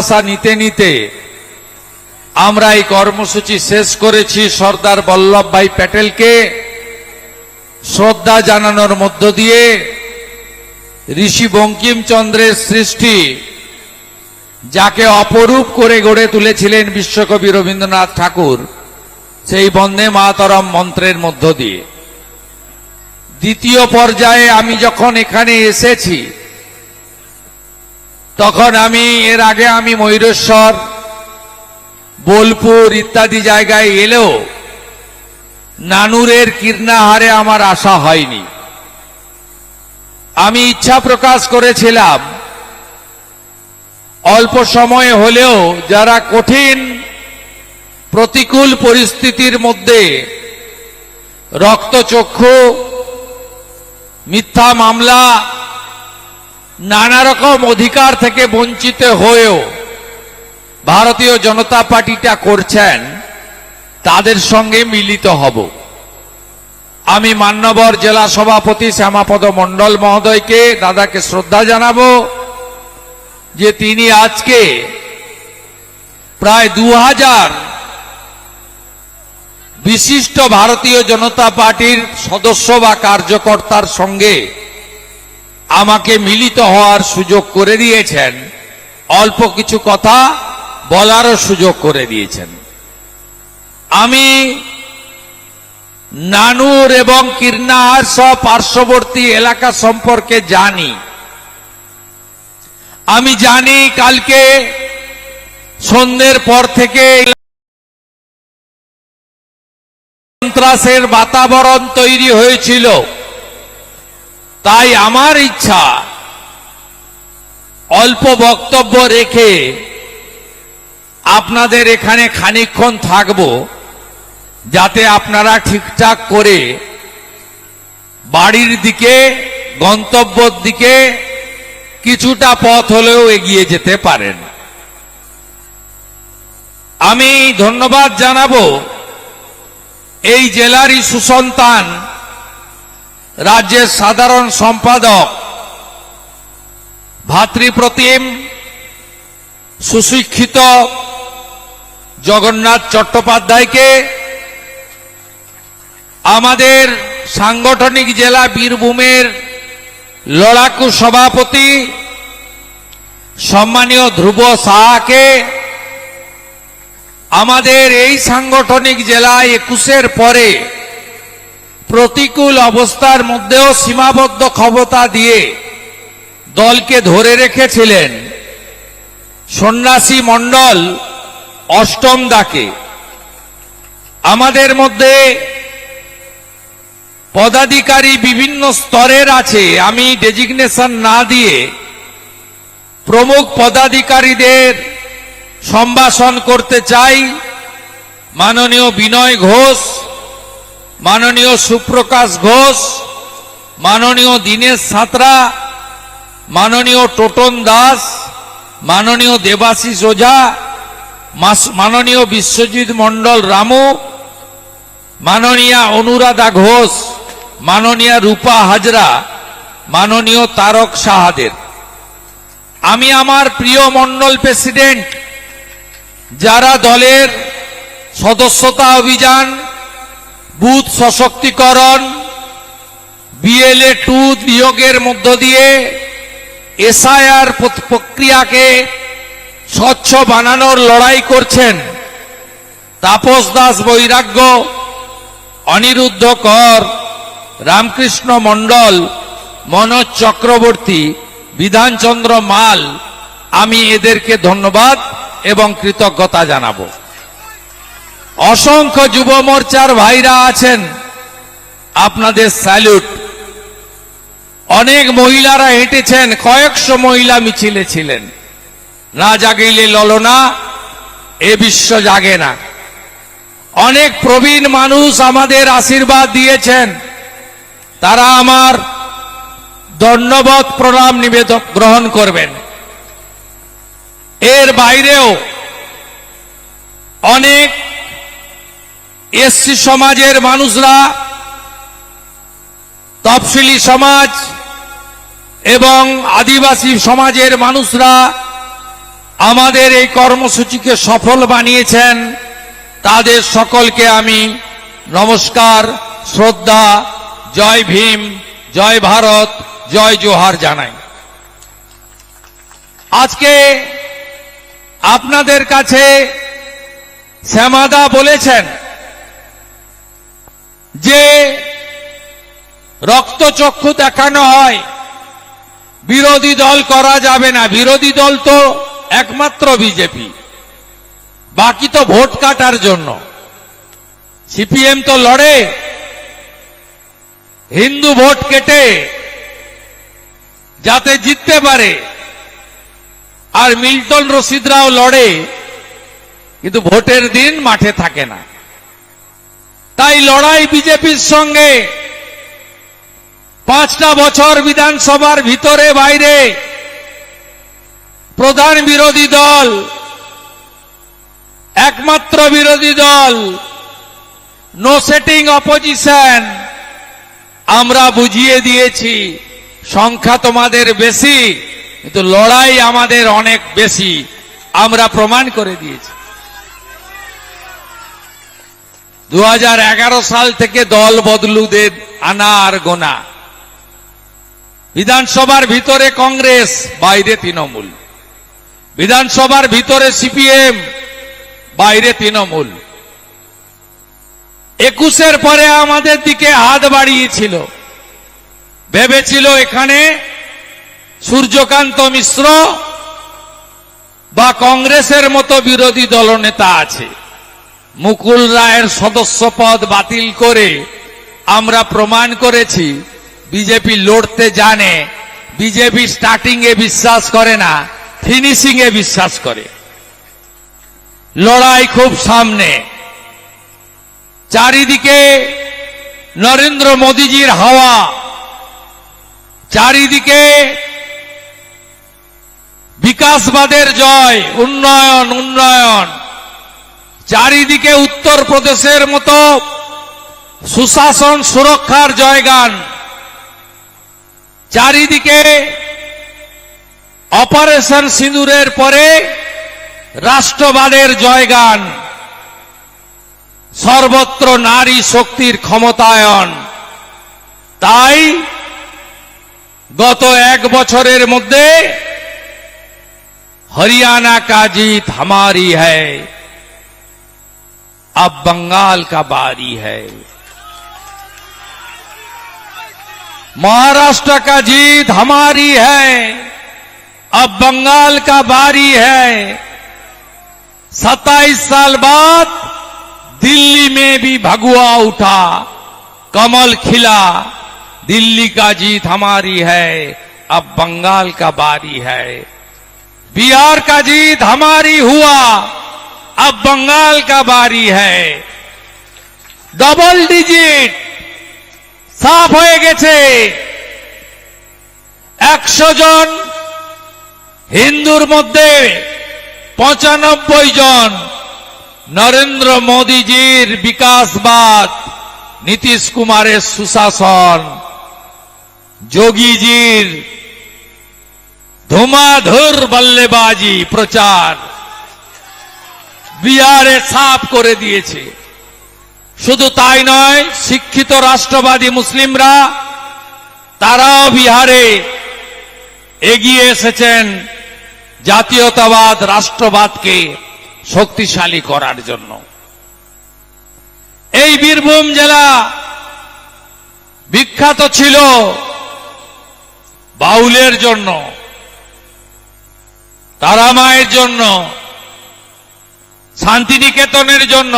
আশা নিতে নিতে আমরা এই কর্মসূচি শেষ করেছি সর্দার বল্লভভাই প্যাটেলকে। শ্রদ্ধা জানানোর মধ্য দিয়ে ঋষি বঙ্কিমচন্দ্রের সৃষ্টি, যাকে অপরূপ করে গড়ে তুলেছিলেন বিশ্বকবি রবীন্দ্রনাথ ঠাকুর, সেই বন্দে মাতরম মন্ত্রের মধ্য দিয়ে। দ্বিতীয় পর্যায়ে আমি যখন এখানে এসেছি তখন আমি, এর আগে আমি ময়ূরেশ্বর, বোলপুর ইত্যাদি জায়গায় এলেও নানুরের কীর্ণাহারে আমার আশা হয়নি। আমি ইচ্ছা প্রকাশ করেছিলাম, অল্প সময়ে হলেও যারা কঠিন প্রতিকূল পরিস্থিতির মধ্যে রক্তচক্ষু, মিথ্যা মামলা নানা রকম অধিকার থেকে বঞ্চিত হয়েও ভারতীয় জনতা পার্টিটা করছেন, তাদের সঙ্গে মিলিত হব। আমি মান্যবর জেলা সভাপতি শ্যামাপদ মণ্ডল মহোদয়কে দাদাকে শ্রদ্ধা জানাব যে তিনি আজকে প্রায় দু হাজার বিশিষ্ট ভারতীয় জনতা পার্টির সদস্য বা কার্যকর্তার সঙ্গে আমাকে মিলিত হওয়ার সুযোগ করে দিয়েছেন। অল্প কিছু কথা বলারও সুযোগ করে দিয়েছেন। আমি নানুর এবং কীর্ণাহার সহ পার্শ্ববর্তী এলাকা সম্পর্কে জানি। আমি জানি কালকে সন্ধ্যের পর থেকে সন্ত্রাসের বাতাবরণ তৈরি হয়েছিল। তাই আমার ইচ্ছা অল্প বক্তব্য রেখে আপনাদের এখানে খানিকক্ষণ থাকব, যাতে আপনারা ঠিকঠাক করে বাড়ির দিকে, গন্তব্যর দিকে কিছুটা পথ হলেও এগিয়ে যেতে পারেন। আমি ধন্যবাদ জানাব এই জেলারই সুসন্তান রাজ্যের সাধারণ সম্পাদক ভাতৃপ্রতিম সুশিক্ষিত জগন্নাথ চট্টোপাধ্যায়কে আমাদের সাংগঠনিক জেলা বীরভূমের লড়াকু সভাপতি সম্মানীয় ধ্রুব সাহাকে আমাদের এই সাংগঠনিক জেলা একুশের পরে প্রতিকূল অবস্থার মধ্যেও সীমাবদ্ধ ক্ষমতা দিয়ে দলকে ধরে রেখেছিলেন সন্ন্যাসী মণ্ডল অষ্টম দাকে। আমাদের মধ্যে পদাধিকারী বিভিন্ন স্তরের আছে। আমি ডেজিগনেশন না দিয়ে প্রমুখ পদাধিকারীদের সম্ভাষণ করতে চাই। মাননীয় বিনয় ঘোষ মাননীয় সুপ্রকাশ ঘোষ, মাননীয় দীনেশ সাঁতরা মাননীয় টোটন দাস, মাননীয় দেবাশিস ওঝা মাননীয় বিশ্বজিৎ মণ্ডল রামু, মাননীয়া অনুরাধা ঘোষ, মাননীয়া রূপা হাজরা, মাননীয় তারক সাহাদের। আমি আমার প্রিয় মণ্ডল প্রেসিডেন্ট, যারা দলের সদস্যতা অভিযান বুথ সশক্তিকরণ বিএলএ টু নিয়োগের মধ্য দিয়ে এসআইআর প্রক্রিয়াকে স্বচ্ছ বানানোর লড়াই করছেন তাপস দাস বৈরাগ্য, অনিরুদ্ধ কর, রামকৃষ্ণ মণ্ডল, মনোজ চক্রবর্তী, বিধানচন্দ্র মাল, আমি এদেরকে ধন্যবাদ এবং কৃতজ্ঞতা জানাব। অসংখ্য যুব মোর্চার ভাইরা আছেন। আপনাদের স্যালুট। অনেক মহিলারা হেঁটেছেন, কয়েকশো মহিলা মিছিলে ছিলেন। না জাগিলে ললনা, এ বিশ্ব জাগে না। অনেক প্রবীণ মানুষ আমাদের আশীর্বাদ দিয়েছেন। তারা আমার ধন্যবাদ প্রণাম নিবেদন গ্রহণ করবেন। এর বাইরেও অনেক এসসি সমাজের মানুষরা, তফসিলি সমাজ এবং আদিবাসী সমাজের মানুষরা আমাদের এই কর্মসূচিকে সফল বানিয়েছেন। তাদের সকলকে আমি নমস্কার, শ্রদ্ধা, জয় ভীম, জয় ভারত, জয় জোহার জানাই। আজকে আপনাদের কাছে শ্যামাদা বলেছেন যে রক্তচক্ষু দেখানো হয়, বিরোধী দল করা যাবে না। বিরোধী দল তো একমাত্র বিজেপি। বাকি তো ভোট কাটার জন্য। সিপিএম তো লড়ে। হিন্দু ভোট কেটে যাতে জিততে পারে। আর মিল্টন রশিদরাও লড়ে। কিন্তু ভোটের দিন মাঠে থাকে না। তাই লড়াই বিজেপির সঙ্গে। পাঁচটা বছর বিধানসভার ভিতরে বাইরে। প্রধান বিরোধী দল, একমাত্র বিরোধী দল নো সেটিং অপোজিশন আমরা বুঝিয়ে দিয়েছি, সংখ্যা তোমাদের বেশি, কিন্তু লড়াই আমাদের অনেক বেশি, আমরা প্রমাণ করে দিয়েছি। দু হাজার এগারো সাল থেকে দল বদলুদের আনা আর গোনা। বিধানসভার ভিতরে কংগ্রেস, বাইরে তৃণমূল। বিধানসভার ভিতরে সিপিএম, বাইরে তৃণমূল। একুশের পরে আমাদের দিকে হাত বাড়িয়েছিল। ভেবেছিল এখানে সূর্যকান্ত মিশ্র বা কংগ্রেসের মতো বিরোধী দলনেতা আছে। মুকুল রায়ের সদস্য পদ বাতিল করে আমরা প্রমাণ করেছি, বিজেপি লড়তে জানে, বিজেপি স্টার্টিং এ বিশ্বাস করে না ফিনিশিং এ বিশ্বাস করে। লড়াই খুব সামনে। চারিদিকে নরেন্দ্র মোদীজির হাওয়া। চারিদিকে বিকাশবাদের জয়, উন্নয়ন উন্নয়ন। চারিদিকে উত্তরপ্রদেশের মতো সুশাসন সুরক্ষার জয়গান। চারিদিকে অপারেশন সিঁদুরের পরে রাষ্ট্রবাদের জয়গান। সর্বত্র নারী শক্তির ক্ষমতায়ন। তাই গত এক বছরের মধ্যে হরিয়ানা কাজিত হামারি হ্যায়। अब बंगाल का बारी है। महाराष्ट्र का जीत हमारी है। अब बंगाल का बारी है। सत्ताईस साल बाद दिल्ली में भी भगुआ उठा, कमल खिला, दिल्ली का जीत हमारी है। अब बंगाल का बारी है। बिहार का जीत हमारी हुआ। अब बंगाल का बारी है ডবল ডিজিট সাফ হয়ে গেছে একশো জন হিন্দুর মধ্যে পঁচানব্বই জন নরেন্দ্র মোদীজির বিকাশবাদ নীতিশ কুমারের সুশাসন যোগীজির ধুমাধুর বল্লেবাজি প্রচার বিহারে সাফ করে দিয়েছে। শুধু তাই নয়, শিক্ষিত রাষ্ট্রবাদী মুসলিমরা, তারাও বিহারে এগিয়ে এসেছেন জাতীয়তাবাদ রাষ্ট্রবাদকে শক্তিশালী করার জন্য। এই বীরভূম জেলা বিখ্যাত ছিল বাউলের জন্য, তারামায়ের জন্য শান্তিনিকেতনের জন্য,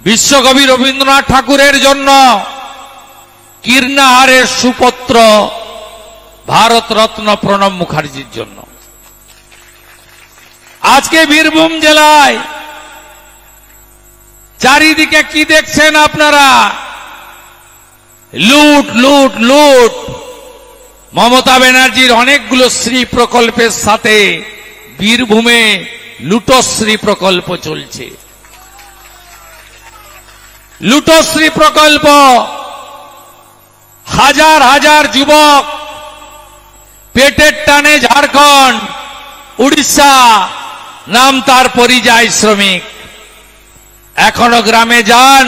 বিশ্বকবি রবীন্দ্রনাথ ঠাকুরের জন্য কীর্ণাহারের সুপত্র ভারতরত্ন প্রণব মুখার্জির জন্য। আজকে বীরভূম জেলায় চারিদিকে কি দেখছেন আপনারা? লুট লুট লুট। মমতা ব্যানার্জির অনেকগুলো শ্রী প্রকল্পের সাথে বীরভূমে লুটশ্রী প্রকল্প চলছে। লুটশ্রী প্রকল্প, হাজার হাজার যুবক পেটের টানে ঝাড়খণ্ড, উড়িষ্যা, নাম তার পরিযায়ী শ্রমিক। এখনও গ্রামে যান,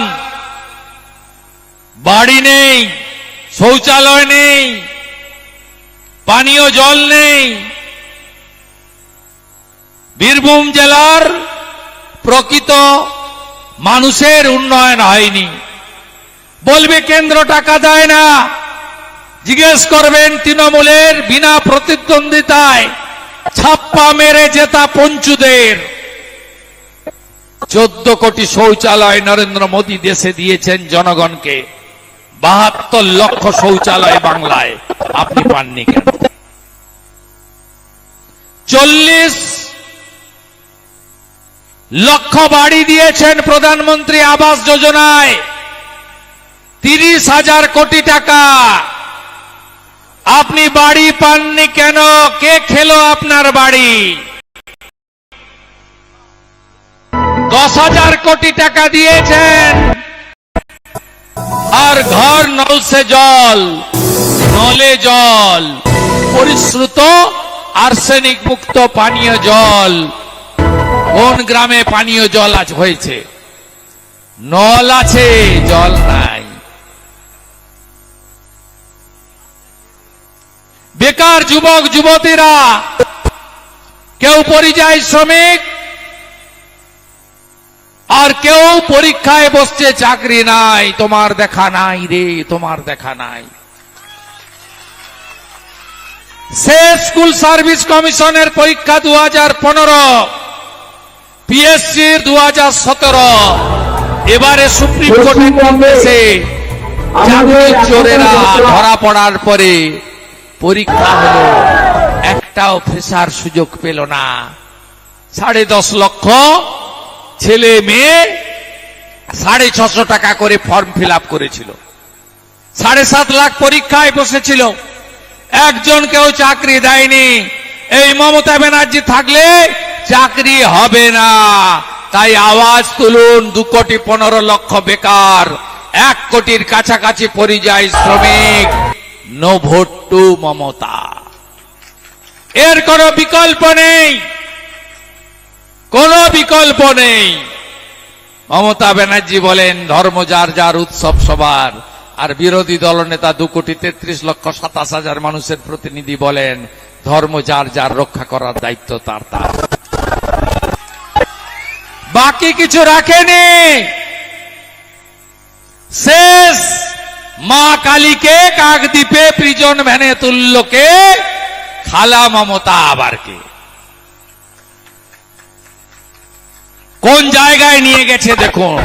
বাড়ি নেই, শৌচালয় নেই, পানীয় জল নেই বীরভূম জেলার প্রকৃত মানুষের উন্নয়ন হয়নি। বলবে, কেন্দ্র টাকা দেয় না। জিজ্ঞেস করবেন তৃণমূলের বিনা প্রতিদ্বন্দ্বিতায় ছাপ্পা মেরে জেতা পঞ্চুদের। চোদ্দ কোটি শৌচালয় নরেন্দ্র মোদী দেশে দিয়েছেন জনগণকে। বাহাত্তর লক্ষ শৌচালয় বাংলায়। আপনি পাননি কেন? চল্লিশ লক্ষ বাড়ি দিয়েছেন প্রধানমন্ত্রী আবাস যোজনায়। তিরিশ হাজার কোটি টাকা। আপনি বাড়ি পাননি কেন? কে খেলো আপনার বাড়ি? দশ হাজার কোটি টাকা দিয়েছেন। আর ঘর নলসে জল, নলে জল, পরিশ্রুত, আর্সেনিক মুক্ত পানীয় জল। কোন গ্রামে পানীয় জল আজ হয়েছে? নল আছে, জল নাই। বেকার যুবক, যুবতীরা, কেউ পরিযায়ী শ্রমিক, আর কেউ পরীক্ষায় বসছে, চাকরি নাই, তোমার দেখা নাই রে, তোমার দেখা নাই। সে স্কুল সার্ভিস কমিশনের পরীক্ষা দু হাজার পনেরো। পিএসসির দু হাজার সতেরো এবারে সুপ্রিম কোর্টের নির্দেশে চাকরির চোরেরা ধরা পড়ার পরে পরীক্ষা হলো একটাও ফেসার সুযোগ পেল না। সাড়ে দশ লক্ষ ছেলে মেয়ে সাড়ে ছশো টাকা করে ফর্ম ফিল আপ করেছিল। সাড়ে সাত লাখ পরীক্ষায় বসেছিল। একজন কেউ চাকরি দেয়নি। এই মমতা ব্যানার্জি থাকলে চাকরি হবে না। তাই আওয়াজ তুলুন, দু কোটি পনেরো লক্ষ বেকার, এক কোটির কাছাকাছি পরিযায়ী শ্রমিক। No vote to Mamata. এর কোনো বিকল্প নেই। কোনো বিকল্প নেই। মমতা ব্যানার্জি বলেন, ধর্ম যার যার উৎসব সবার। আর বিরোধী দলনেতা দু কোটি তেত্রিশ লক্ষ সাতাশ হাজার মানুষের প্রতিনিধি বলেন, ধর্ম যার যার রক্ষা করার দায়িত্ব তার তার। বাকি কিছু রাখেনি। শেষ মা কালীকে কাকদ্বীপে প্রিজন ভ্যানে তুল্যকে খালা মমতা আবারকে। কোন জায়গায় নিয়ে গেছে দেখুন।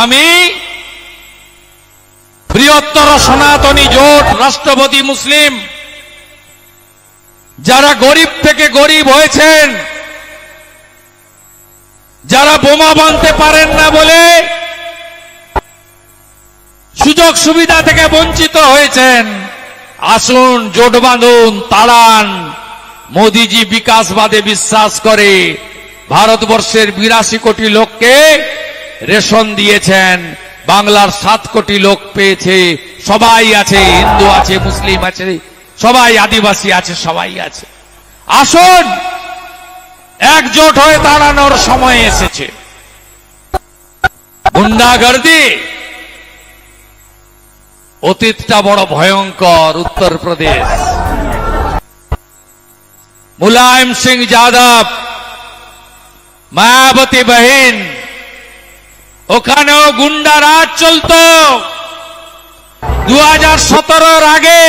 আমি বৃহত্তর সনাতনী জোট, রাষ্ট্রপতি মুসলিম যারা গরিব থেকে গরিব হয়েছেন, যারা বোমা বাঁধতে পারেন না বলে সুযোগ সুবিধা থেকে বঞ্চিত হয়েছেন, আসুন জোট বাঁধুন, তাড়ান। মোদিজি বিকাশবাদে বিশ্বাস করে, ভারতবর্ষের বিরাশি কোটি লোককে রেশন দিয়েছেন, বাংলার সাত কোটি লোক পেয়েছে, সবাই আছে, হিন্দু আছে, মুসলিম আছে সবাই আদিবাসী আছে, সবাই আছে। আসুন, একজোট হয়ে দাঁড়ানোর সময় এসেছে। গুন্ডাগর্দি, অতীতটা বড় ভয়ঙ্কর উত্তরপ্রদেশ। মুলায়ম সিং যাদব, মায়াবতী বহিন, ওখানেও গুন্ডা রাজ চলত। দু হাজার আগে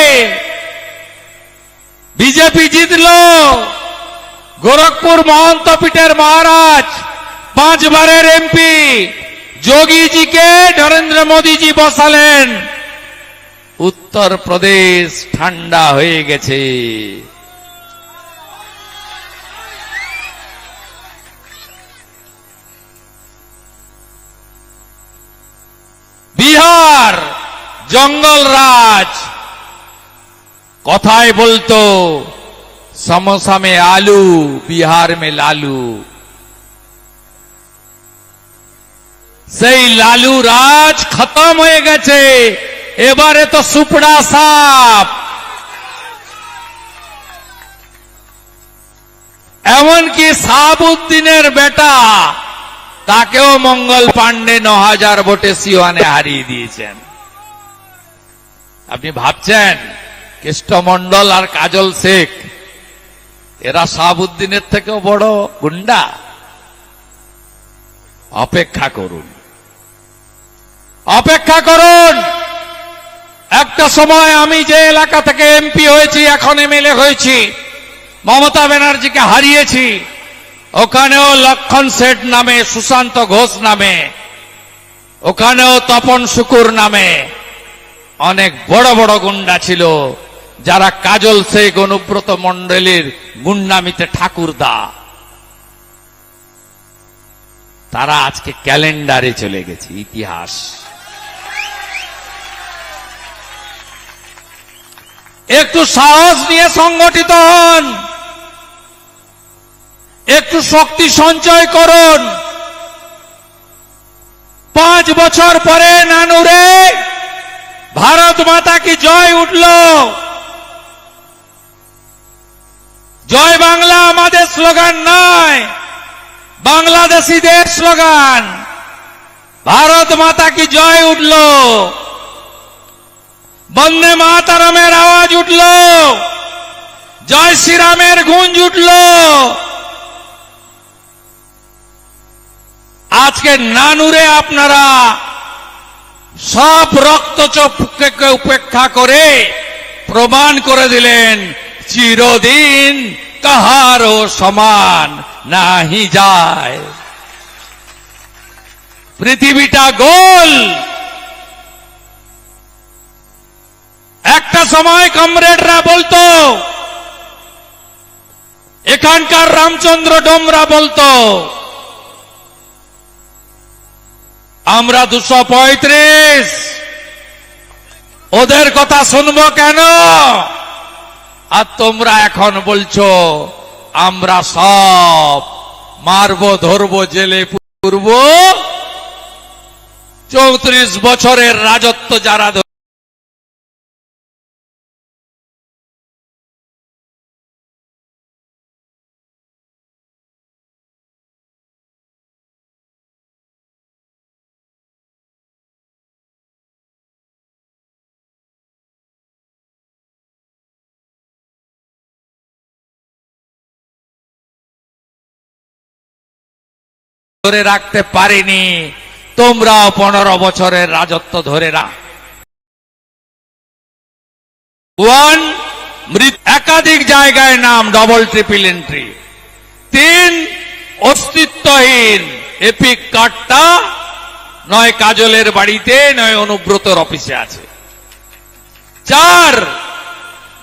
বিজেপি জিতল। গোরখপুর মহন্ত পীঠের মহারাজ, পাঁচবারের এমপি। যোগীজিকে নরেন্দ্র মোদীজি বসালেন। উত্তর প্রদেশ ঠান্ডা হয়ে গেছে। বিহার, জঙ্গল রাজ। কথায় বলতো সমোসা মে আলু, বিহার মে লালু। সেই লালু রাজ খতম হয়ে গেছে, এবারে তো সুপড়া সাপ। এমনকি সাহাবুদ্দিনের বেটা, তাকেও মঙ্গল পাণ্ডে ন হাজার ভোটে সিওয়ানে হারিয়ে দিয়েছেন। আপনি ভাবছেন কৃষ্ণমন্ডল আর কাজল শেখ, এরা শাহাবুদ্দিনের থেকেও বড় গুন্ডা। অপেক্ষা করুন। অপেক্ষা করুন। একটা সময় আমি যে এলাকা থেকে এমপি হয়েছি, এখন এমএলএ হয়েছি, মমতা ব্যানার্জিকে হারিয়েছি। ওখানেও লক্ষণ শেঠ নামে, সুশান্ত ঘোষ নামে, ওখানেও তপন শুকুর নামে অনেক বড় বড় গুন্ডা ছিল। যারা কাজল শেখ অনুব্রত মণ্ডলীর গুন্ডামিতে ঠাকুরদা, তারা আজকে ক্যালেন্ডারে চলে গেছে, ইতিহাস। একটু সাহস নিয়ে সংগঠিত হন, একটু শক্তি সঞ্চয় করুন। পাঁচ বছর পরে নানুরে, ভারত মাতা কি জয় উঠল? জয় বাংলা আমাদের স্লোগান নয়। বাংলাদেশিদের স্লোগান। ভারত মাতা কি জয় উঠল। বন্দে মাতারামের আওয়াজ উঠল। জয় শ্রীরামের গুঞ্জ উঠল। আজকে নানুরে আপনারা সব রক্তচপকে উপেক্ষা করে প্রমাণ করে দিলেন চিরদিন কাহারও সমান নাহি যায়। পৃথিবীটা গোল। একটা সময় কমরেডরা বলতো, এখানকার রামচন্দ্র ডোমরা বলতো, আমরা দুশো পঁয়ত্রিশ। ওদের কথা শুনব কেন? আর তোমরা এখন বলছো আমরা সব মারবো ধরবো জেলে পূর্ব। চৌত্রিশ বছরের রাজত্ব যারা ধরে- রাখতে পারিনি। তোমরাও পনেরো বছরের রাজত্ব ধরে রাখ। ওয়ান একাধিক জায়গায় নাম ডবল ট্রিপল এন্ট্রি তিন, অস্তিত্বহীন এপিক কার্ডটা নয়, কাজলের বাড়িতে, নয়, অনুব্রতর অফিসে আছে। চার,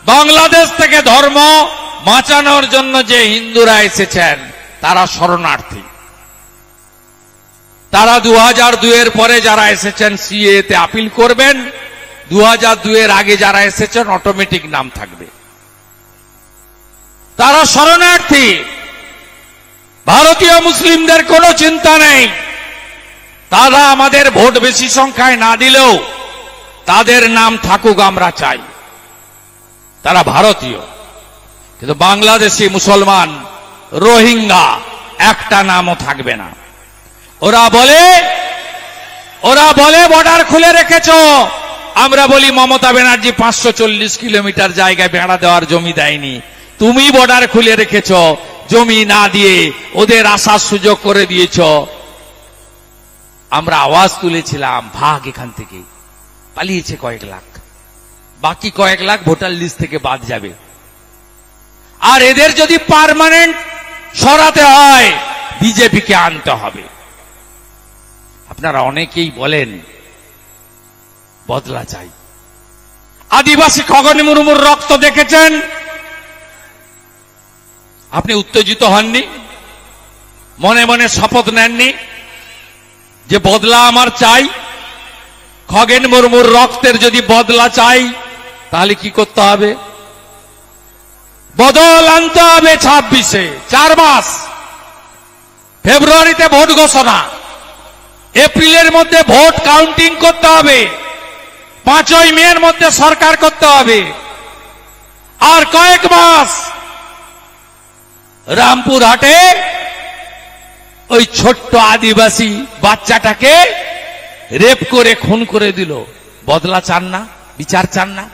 বাংলাদেশ থেকে ধর্ম বাঁচানোর জন্য যে হিন্দুরা এসেছেন, তারা শরণার্থী। তারা দু হাজার দুয়ের পরে যারা এসেছেন সিএ তে আপিল করবেন দু হাজার দুয়ের আগে যারা এসেছেন অটোমেটিক নাম থাকবে। তারা শরণার্থী। ভারতীয় মুসলিমদের কোনো চিন্তা নেই। তারা আমাদের ভোট বেশি সংখ্যায় না দিলেও তাদের নাম থাকুক আমরা চাই। তারা ভারতীয়। কিন্তু বাংলাদেশি মুসলমান, রোহিঙ্গা, একটা নামও থাকবে না। ওরা বলে ওরা বলে বর্ডার খুলে রেখেছ। আমরা বলি, মমতা ব্যানার্জি পাঁচশো চল্লিশ কিলোমিটার জায়গায় বেড়া দেওয়ার জমি দেয়নি। তুমি বর্ডার খুলে রেখেছ, জমি না দিয়ে ওদের আসার সুযোগ করে দিয়েছ। আমরা আওয়াজ তুলেছিলাম, ভাগ এখান থেকে। পালিয়েছে কয়েক লাখ। বাকি কয়েক লাখ ভোটার লিস্ট থেকে বাদ যাবে। আর এদের যদি পার্মানেন্ট সরাতে হয়, বিজেপিকে আনতে হবে। আপনারা অনেকেই বলেন, বদলা চাই। আদিবাসী খগন মুর্মুর রক্ত দেখেছেন? আপনি উত্তেজিত হননি? মনে মনে শপথ নেননি? যে বদলা আমার চাই? খগেন মুর্মুর রক্তের যদি বদলা চাই, তাহলে কি করতে হবে? বদল আনতে হবে ছাব্বিশে, চার মাস। ফেব্রুয়ারিতে ভোট ঘোষণা। এপ্রিলের মধ্যে ভোট কাউন্টিং করতে হবে। পাঁচই মের মধ্যে সরকার করতে হবে। আর কয়েক মাস রামপুর হাটে ওই ছোট্ট আদিবাসী বাচ্চাটাকে রেপ করে, খুন করে দিল। বদলা চান না, বিচার চান না।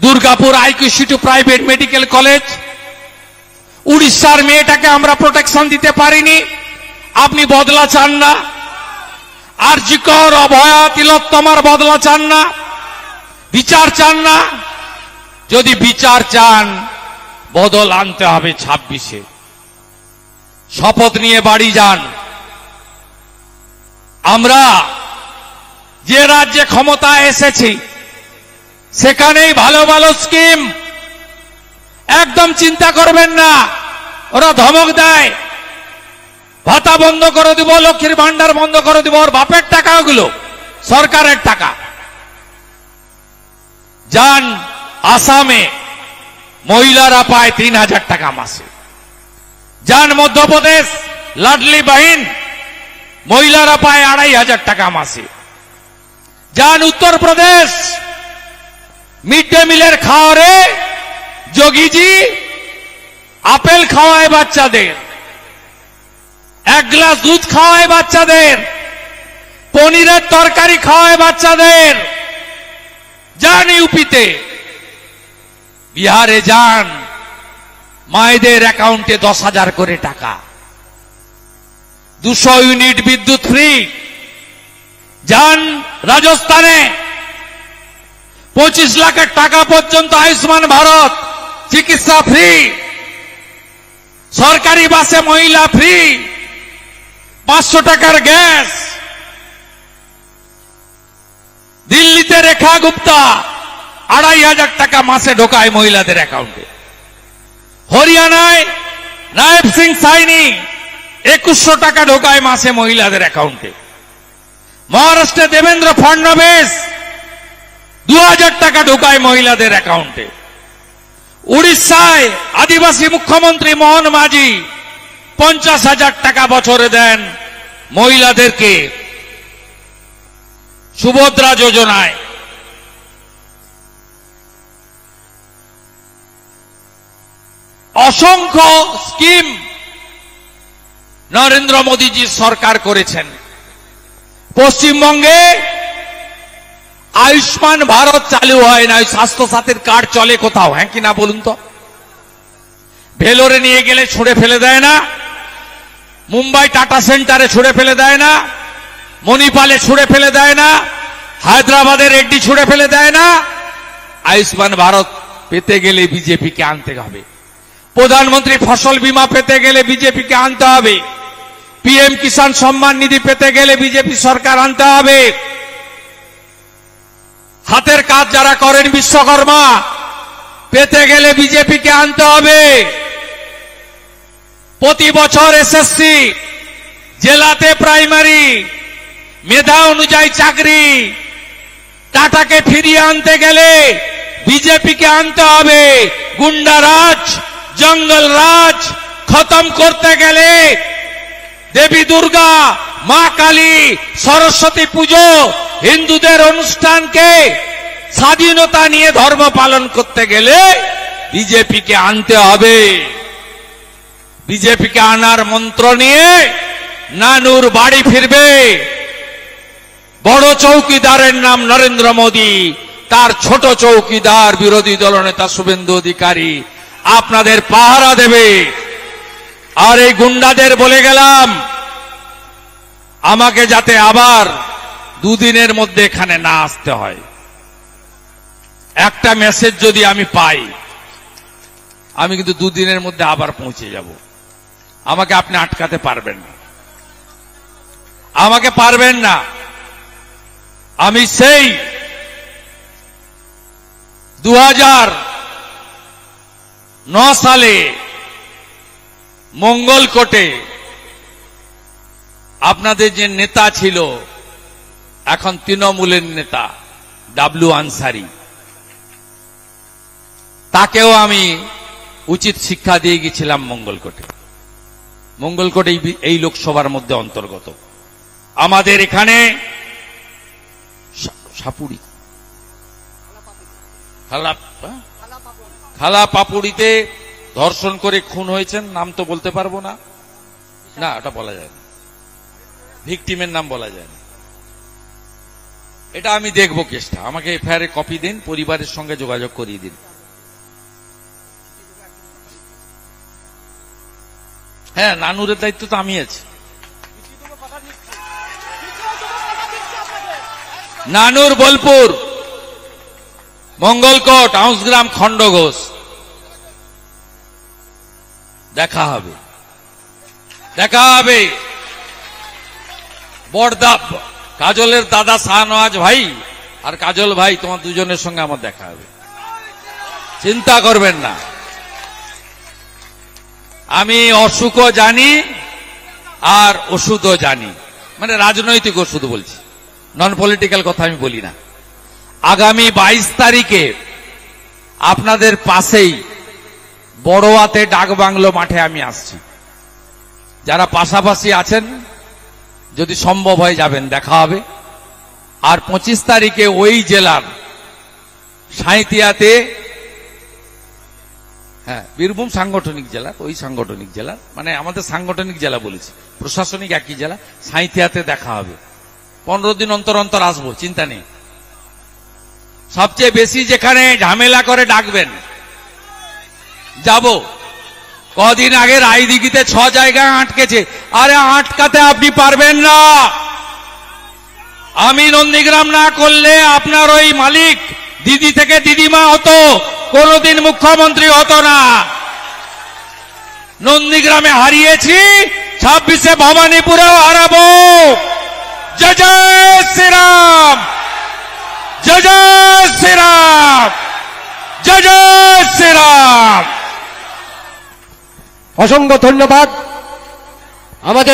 Durgapur IQC to private medical college, উড়িষ্যার মেয়েটাকে আমরা প্রোটেকশন দিতে পারিনি। আপনি বদলা চান না। আর জিকর অভয়া তিলোত্তমার বদলা চান না, বিচার চান না। যদি বিচার চান, বদল আনতে হবে ছাব্বিশে। শপথ নিয়ে বাড়ি যান। আমরা যে রাজ্যে ক্ষমতায় এসেছি, সেখানেই ভালো ভালো স্কিম একদম চিন্তা করবেন না, ওরা ধমক দেয়। ভাতা বন্ধ করে দিব, লক্ষ্মীর ভান্ডার বন্ধ করে দিব, ওর বাপের টাকা ওগুলো, সরকারের টাকা। যান, আসামে মহিলারা পায় তিন হাজার টাকা মাসে। যান, মধ্যপ্রদেশ, লাডলি বাহিন, মহিলারা পায় আড়াই হাজার টাকা মাসে। যান, উত্তরপ্রদেশ, মিড ডে মিলের খাওয়ারে যোগীজি, আপেল খাওয়ায় বাচ্চাদের। এক গ্লাস দুধ খাওয়ায় বাচ্চাদের। পনিরের তরকারি খাওয়ায় বাচ্চাদের। যান ইউপিতে। বিহারে যান। মায়েদের অ্যাকাউন্টে দশ হাজার করে টাকা। দুশো ইউনিট বিদ্যুৎ ফ্রি। যান রাজস্থানে। পঁচিশ লাখের টাকা পর্যন্ত আয়ুষ্মান ভারত। চিকিৎসা ফ্রি। সরকারি বাসে মহিলা ফ্রি। পাঁচশো টাকার গ্যাস। দিল্লিতে রেখা গুপ্তা আড়াই হাজার টাকা মাসে ঢোকায় মহিলাদের অ্যাকাউন্টে। হরিয়ানায় নায়েব সিং সাইনি একুশশো টাকা ঢোকায় মাসে মহিলাদের অ্যাকাউন্টে। মহারাষ্ট্রে দেবেন্দ্র ফডনবিস দু হাজার টাকা ঢোকায় মহিলাদের অ্যাকাউন্টে। উড়িষ্যায় আদিবাসী মুখ্যমন্ত্রী মোহন মাঝি পঞ্চাশ হাজার টাকা বছরে দেন মহিলাদেরকে সুভদ্রা যোজনায়। অসংখ্য স্কিম নরেন্দ্র মোদীজি সরকার করেছেন। পশ্চিমবঙ্গে আয়ুষ্মান ভারত চালু হয় না স্বাস্থ্য সাথীর কার্ড চলে কোথাও হ্যাঁ কি না বলুন তো? ভেলোরে নিয়ে গেলে ছুঁড়ে ফেলে দেয় না। মুম্বাই টাটা সেন্টারে ছুঁড়ে ফেলে দেয় না, মণিপালে ছুঁড়ে ফেলে দেয় না, হায়দ্রাবাদের রেড্ডি ছুঁড়ে ফেলে দেয় না। আয়ুষ্মান ভারত পেতে গেলে বিজেপিকে আনতে হবে। প্রধানমন্ত্রী ফসল বীমা পেতে গেলে বিজেপিকে আনতে হবে। পিএম কিষাণ সম্মান নিধি পেতে গেলে বিজেপি সরকার আনতে হবে। হাতের কাজ যারা করেন বিশ্বকর্মা, পেতে গেলে বিজেপিকে আনতে হবে। প্রতি বছর এসএসসি জেলাতে প্রাইমারি মেধা অনুযায়ী চাকরি, টাটাকে ফিরিয়ে আনতে গেলে বিজেপিকে আনতে হবে। গুন্ডারাজ জঙ্গল রাজ খতম করতে গেলে দেবী দুর্গা, মা কালী, সরস্বতী পুজো, হিন্দুদের অনুষ্ঠানকে স্বাধীনতা নিয়ে ধর্ম পালন করতে গেলে বিজেপিকে আনতে হবে। বিজেপিকে আনার মন্ত্র নিয়ে নানুর বাড়ি ফিরবে। বড় চৌকিদারের নাম নরেন্দ্র মোদী, তার ছোট চৌকিদার বিরোধী দলনেতা শুভেন্দু অধিকারী। আপনাদের পাহারা দেবে। আর এই গুন্ডাদের বলে গেলাম, আমাকে যাতে আবার দুদিনের মধ্যে এখানে না আসতে হয়। একটা মেসেজ যদি আমি পাই, আমি কিন্তু দুদিনের মধ্যে আবার পৌঁছে যাব। আমাকে আপনি আটকাতে পারবেন না। আমাকে পারবেন না। আমি সেই দু সালে মঙ্গলকোটে আপনাদের যে নেতা ছিল, এখন তৃণমূলের নেতা ডাবলু আনসারি। তাকেও আমি উচিত শিক্ষা দিয়ে গেছিলাম মঙ্গলকোটে মঙ্গলকোট এই লোকসভার মধ্যে অন্তর্গত। আমাদের এখানে সাপুড়ি। খালা হ্যাঁ? খালা পাপুড়িতে ধর্ষণ করে খুন হয়েছেন, নাম তো বলতে পারব না। না ওটা বলা যায় না। ভিকটিমের নাম বলা যায় না। এটা আমি দেখব কেসটা। আমাকে এফআইআর কপি দিন, পরিবারের সঙ্গে যোগাযোগ করিয়ে দিন। হ্যাঁ নানুরের দায়িত্ব তো আমি আছি। নানুর বোলপুর, মঙ্গলকোট, আউসগ্রাম খণ্ডঘোষ। দেখা হবে। দেখা হবে। বড়দা, কাজলের দাদা শাহনওয়াজ ভাই আর কাজল ভাই, তোমার দুজনের সঙ্গে আমার দেখা হবে। চিন্তা করবেন না। আমি অসুখও জানি আর ওষুধও জানি। মানে রাজনৈতিক ওষুধ বলছি। নন পলিটিক্যাল কথা আমি বলি না। আগামী বাইশ তারিখে আপনাদের পাশেই বড়োয়াতে ডাকবাংলো মাঠে আমি আসছি। যারা পাশাপাশি আছেন, যদি সম্ভব হয় যাবেন, দেখা হবে। আর পঁচিশ তারিখে ওই জেলার সাঁইতিয়াতে হ্যাঁ বীরভূম সাংগঠনিক জেলা, ওই সাংগঠনিক জেলা। মানে আমাদের সাংগঠনিক জেলা বলেছি। প্রশাসনিক একই জেলা সাঁইতিয়াতে দেখা হবে। পনেরো দিন অন্তর অন্তর আসব, চিন্তা নেই। সবচেয়ে বেশি যেখানে ঝামেলা করে ডাকবেন। যাব। কদিন আগে রায়দিঘিতে ছ জায়গায় আটকেছে। আরে আটকাতে আপনি পারবেন না। আমি নন্দীগ্রাম না করলে আপনার ওই মালিক দিদি থেকে দিদিমা হতো, কোনোদিন মুখ্যমন্ত্রী হতো না। নন্দীগ্রামে হারিয়েছি, ছাব্বিশে ভবানীপুরেও হারাবো। জয় জয় শ্রীরাম, জয় জয় শ্রীরাম, জয় জয় শ্রীরাম। অসংখ্য ধন্যবাদ। আমাদের